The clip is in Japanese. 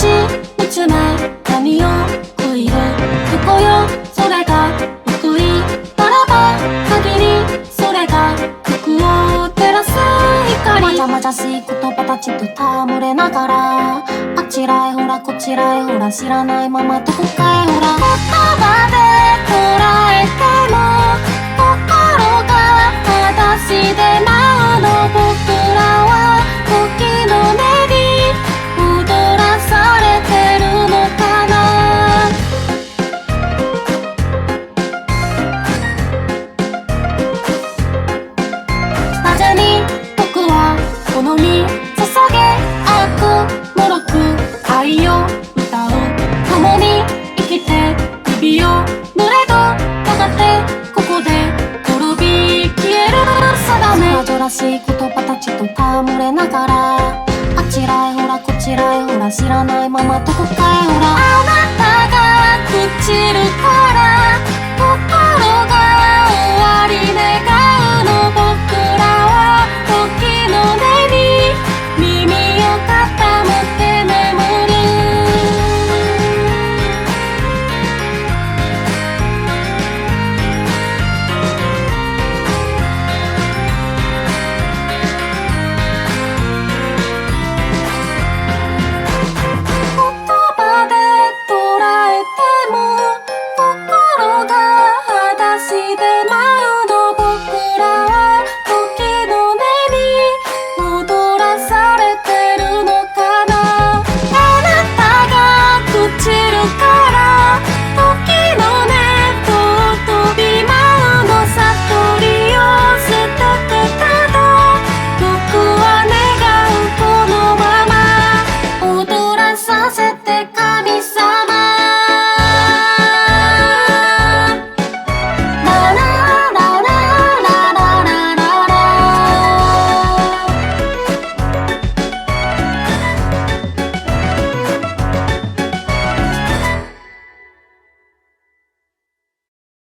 ちのつまみよ恋よここよそれが得いならば限りそれが服を照らす光まじゃまじゃしい言葉たちと戯れながらあちらへほらこちらへほら知らないままどこかへほら言葉で捉えても愛を歌う。共に生きて首を濡れど曲がてここで転び消える定め。彼女らしい言葉たちと